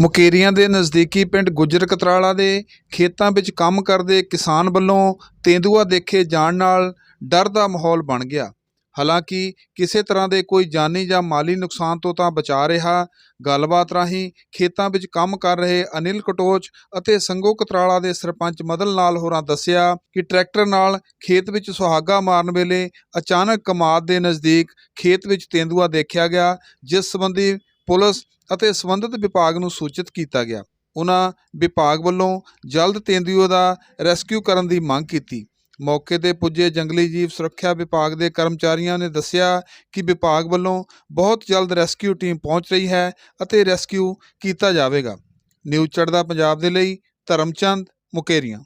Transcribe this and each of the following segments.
ਮੁਕੇਰੀਆਂ ਦੇ ਨਜ਼ਦੀਕੀ ਪਿੰਡ ਗੁੱਜਰ ਕਤਰਾਲਾ ਦੇ ਖੇਤਾਂ ਵਿੱਚ ਕੰਮ ਕਰਦੇ ਕਿਸਾਨ ਵੱਲੋਂ ਤੇਂਦੂਆ ਦੇਖੇ ਜਾਣ ਨਾਲ ਡਰ ਦਾ ਮਾਹੌਲ ਬਣ ਗਿਆ। ਹਾਲਾਂਕਿ ਕਿਸੇ ਤਰ੍ਹਾਂ ਦੇ ਕੋਈ ਜਾਨੀ ਜਾਂ ਮਾਲੀ ਨੁਕਸਾਨ ਤੋਂ ਤਾਂ ਬਚਾ ਰਿਹਾ, ਗੱਲਬਾਤ ਰਾਹੀਂ ਖੇਤਾਂ ਵਿੱਚ ਕੰਮ ਕਰ ਰਹੇ ਅਨਿਲ ਕਟੋਚ ਅਤੇ ਸੰਗੋ ਕਤਰਾਲਾ ਦੇ ਸਰਪੰਚ ਮਦਨ ਲਾਲ ਹੋਰਾਂ ਦੱਸਿਆ ਕਿ ਟਰੈਕਟਰ ਨਾਲ ਖੇਤ ਵਿੱਚ ਸੁਹਾਗਾ ਮਾਰਨ ਵੇਲੇ ਅਚਾਨਕ ਕਮਾਦ ਦੇ ਨਜ਼ਦੀਕ ਖੇਤ ਵਿੱਚ ਤੇਂਦੂਆ ਦੇਖਿਆ ਗਿਆ, ਜਿਸ ਸੰਬੰਧੀ ਪੁਲਿਸ ਅਤੇ ਸੰਬੰਧਿਤ ਵਿਭਾਗ ਨੂੰ ਸੂਚਿਤ ਕੀਤਾ ਗਿਆ। ਉਹਨਾਂ ਵਿਭਾਗ ਵੱਲੋਂ ਜਲਦ ਤੇਂਦੂਏ ਦਾ ਰੈਸਕਿਊ ਕਰਨ ਦੀ ਮੰਗ ਕੀਤੀ। ਮੌਕੇ ਤੇ ਪੁੱਜੇ ਜੰਗਲੀ ਜੀਵ ਸੁਰੱਖਿਆ ਵਿਭਾਗ ਦੇ ਕਰਮਚਾਰੀਆਂ ਨੇ ਦੱਸਿਆ ਕਿ ਵਿਭਾਗ ਵੱਲੋਂ ਬਹੁਤ ਜਲਦ ਰੈਸਕਿਊ ਟੀਮ ਪਹੁੰਚ ਰਹੀ ਹੈ ਅਤੇ ਰੈਸਕਿਊ ਕੀਤਾ ਜਾਵੇਗਾ। ਨਿਊਜ਼ ਚੜ੍ਹਦਾ ਪੰਜਾਬ ਦੇ ਲਈ, ਧਰਮਚੰਦ ਮੁਕੇਰੀਆਂ।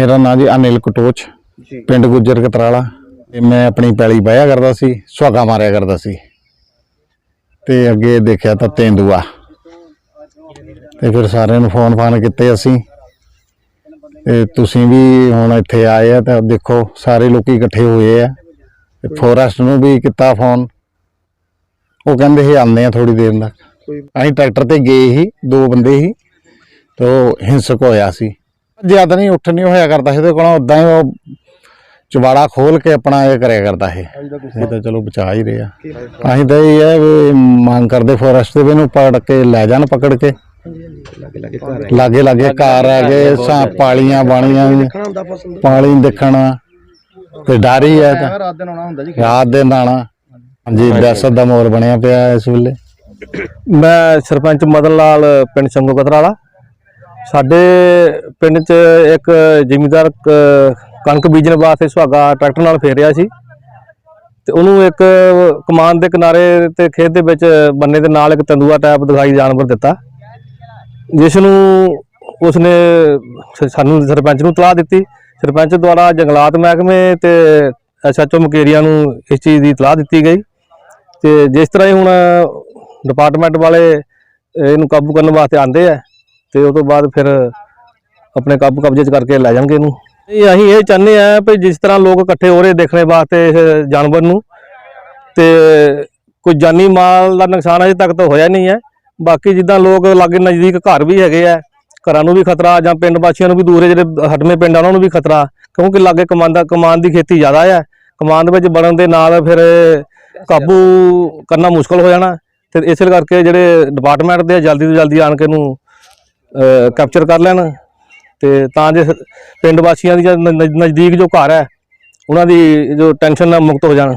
ਮੇਰਾ ਨਾਮ ਜੀ ਅਨਿਲ ਕਟੋਚ ਜੀ। ਪਿੰਡ ਗੁੱਜਰ ਕਤਰਾਲਾ। ਤੇ ਮੈਂ ਆਪਣੀ ਪੈਲੀ ਬਾਇਆ ਕਰਦਾ ਸੀ ਸੁਹਾਗਾ ਮਾਰਿਆ ਕਰਦਾ ਸੀ। ਤੇ ਅੱਗੇ ਦੇਖਿਆ ਤਾਂ ਤੇਂਦੂਆ। ਤੇ ਫਿਰ ਸਾਰਿਆਂ ਨੂੰ ਫੋਨ ਫਾਨ ਕੀਤੇ ਅਸੀਂ। ਤੇ ਤੁਸੀਂ ਵੀ ਹੁਣ ਇੱਥੇ ਆਏ ਆ ਤਾਂ ਦੇਖੋ ਸਾਰੇ ਲੋਕੀ ਇਕੱਠੇ ਹੋਏ ਆ। ਤੇ ਫੋਰੈਸਟ ਨੂੰ ਵੀ ਕੀਤਾ ਫੋਨ ਉਹ ਕਹਿੰਦੇ ਸੀ ਆਉਂਦੇ ਆ ਥੋੜੀ ਦੇਰ ਤੱਕ। ਅਸੀਂ ਟਰੈਕਟਰ ਤੇ ਗਏ ਸੀ ਦੋ ਬੰਦੇ ਸੀ। ਤੇ ਉਹ ਹਿੰਸਕ ਹੋਇਆ ਸੀ। ਜ਼ਿਆਦਾ ਨਹੀਂ ਉੱਠ ਨਹੀਂ ਹੋਇਆ ਕਰਦਾ ਸੀ ਉਹਦੇ ਕੋਲੋਂ ਉਦਾਂ ਹੀ ਉਹ ਚਵਾੜਾ ਖੋਲ ਕੇ ਆਪਣਾ ਇਹ ਕਰਿਆ ਕਰਦਾ ਸੀ। ਇਹ ਤਾਂ ਚਲੋ ਬਚਾ ਹੀ ਰਿਹਾ ਅਸੀਂ ਤਾਂ ਇਹ ਹੈ ਵੀ ਮੰਗ ਕਰਦੇ ਫੋਰੈਸਟ ਦੇ ਵੀ ਇਹਨੂੰ ਪਕੜ ਕੇ ਲੈ ਜਾਣ ਪਕੜ ਕੇ। ਲਾਗੇ ਲਾਗੇ ਘਰ ਆ ਗਏ ਸਾਂ ਪਾਲੀਆਂ ਬਾਣੀਆਂ ਪਾਲੀ ਦੇਖਣਾ। ਤੇ ਡਰ ਹੀ ਹੈ ਤਾਂ। ਰਾਤ ਦਿਨ ਆਉਣਾ ਹੁੰਦਾ ਜੀ। ਰਾਤ ਦੇ ਨਾਣਾ ਹਾਂਜੀ ਦਹਿਸ਼ਤ ਦਾ ਮਾਹੌਲ ਬਣਿਆ ਪਿਆ ਇਸ ਵੇਲੇ। ਮੈਂ ਸਰਪੰਚ ਮਦਨ ਲਾਲ ਪਿੰਡ ਸੰਗੋ ਕਤਰਾਲਾ। ਸਾਡੇ ਪਿੰਡ 'ਚ ਇੱਕ ਜ਼ਿਮੀਦਾਰ ਕ- ਕਣਕ ਬੀਜਣ ਵਾਸਤੇ ਸੁਹਾਗਾ ਟਰੈਕਟਰ ਨਾਲ ਫੇਰ ਰਿਹਾ ਸੀ। ਤੇ ਉਹਨੂੰ ਇੱਕ ਕਮਾਨ ਦੇ ਕਿਨਾਰੇ ਤੇ ਖੇਤ ਦੇ ਵਿੱਚ ਬੰਨੇ ਦੇ ਨਾਲ ਇੱਕ ਤੰਦੂਆ ਟਾਈਪ ਦਿਖਾਈ ਜਾਨਵਰ ਦਿੱਤਾ। ਜਿਸ ਨੂੰ ਉਸਨੇ ਸਾਨੂੰ ਸਰਪੰਚ ਨੂੰ ਤਲਾਹ ਦਿੱਤੀ। ਸਰਪੰਚ ਦੁਆਰਾ ਜੰਗਲਾਤ ਮਹਿਕਮੇ ਤੇ ਐਸਐਚਓ ਮਕੇਰੀਆਂ ਨੂੰ ਇਸ ਚੀਜ਼ ਦੀ ਤਲਾਹ ਦਿੱਤੀ ਗਈ। ਤੇ ਜਿਸ ਤਰ੍ਹਾਂ ਹੀ ਹੁਣ ਡਿਪਾਰਟਮੈਂਟ ਵਾਲੇ ਇਹਨੂੰ ਕਾਬੂ ਕਰਨ ਵਾਸਤੇ ਆਂਦੇ ਆ ਤੇ ਉਸ ਤੋਂ ਬਾਅਦ ਫਿਰ ਆਪਣੇ ਕਾਬੂ ਕਬਜ਼ੇ 'ਚ ਕਰਕੇ ਲੈ ਜਾਣਗੇ ਇਹਨੂੰ। ਇਹ ਅਸੀਂ ਇਹ ਚਾਹੁੰਦੇ ਆ ਵੀ ਜਿਸ ਤਰ੍ਹਾਂ ਲੋਕ ਇਕੱਠੇ ਹੋ ਰਹੇ ਦੇਖਣੇ ਵਾਸਤੇ ਇਸ ਜਾਨਵਰ ਨੂੰ ਤੇ ਕੋਈ ਜਾਨੀ ਮਾਲ ਦਾ ਨੁਕਸਾਨ ਅਜੇ ਤੱਕ ਤਾਂ ਹੋਇਆ ਨਹੀਂ ਹੈ। ਬਾਕੀ ਜਿੱਦਾਂ ਲੋਕ ਲਾਗੇ ਨਜ਼ਦੀਕ ਘਰ ਵੀ ਹੈਗੇ ਆ ਘਰਾਂ ਨੂੰ ਵੀ ਖਤਰਾ ਜਾਂ ਪਿੰਡ ਵਾਸੀਆਂ ਨੂੰ ਵੀ ਦੂਰੇ ਜਿਹੜੇ ਹਟਵੇਂ ਪਿੰਡ ਆ ਉਹਨਾਂ ਨੂੰ ਵੀ ਖਤਰਾ ਕਿਉਂਕਿ ਲਾਗੇ ਕਮਾਂਦਾ ਕਮਾਨ ਦੀ ਖੇਤੀ ਜ਼ਿਆਦਾ ਹੈ ਕਮਾਨ ਦੇ ਵਿੱਚ ਬਣਨ ਦੇ ਨਾਲ ਫਿਰ ਕਾਬੂ ਕਰਨਾ ਮੁਸ਼ਕਲ ਹੋ ਜਾਣਾ। ਤੇ ਇਸੇ ਕਰਕੇ ਜਿਹੜੇ ਡਿਪਾਰਟਮੈਂਟ ਦੇ ਆ, ਜਲਦੀ ਤੋਂ ਜਲਦੀ ਆਣ ਕੇ ਇਹਨੂੰ ਕੈਪਚਰ ਕਰ ਲੈਣ ਤੇ ਤਾਂ ਜੇ ਪਿੰਡ ਵਾਸੀਆਂ ਦੀ ਜਾਂ ਨਜ਼ਦੀਕ ਜੋ ਘਰ ਹੈ, ਉਹਨਾਂ ਦੀ ਜੋ ਟੈਨਸ਼ਨ ਨਾਲ ਮੁਕਤ ਹੋ ਜਾਣ।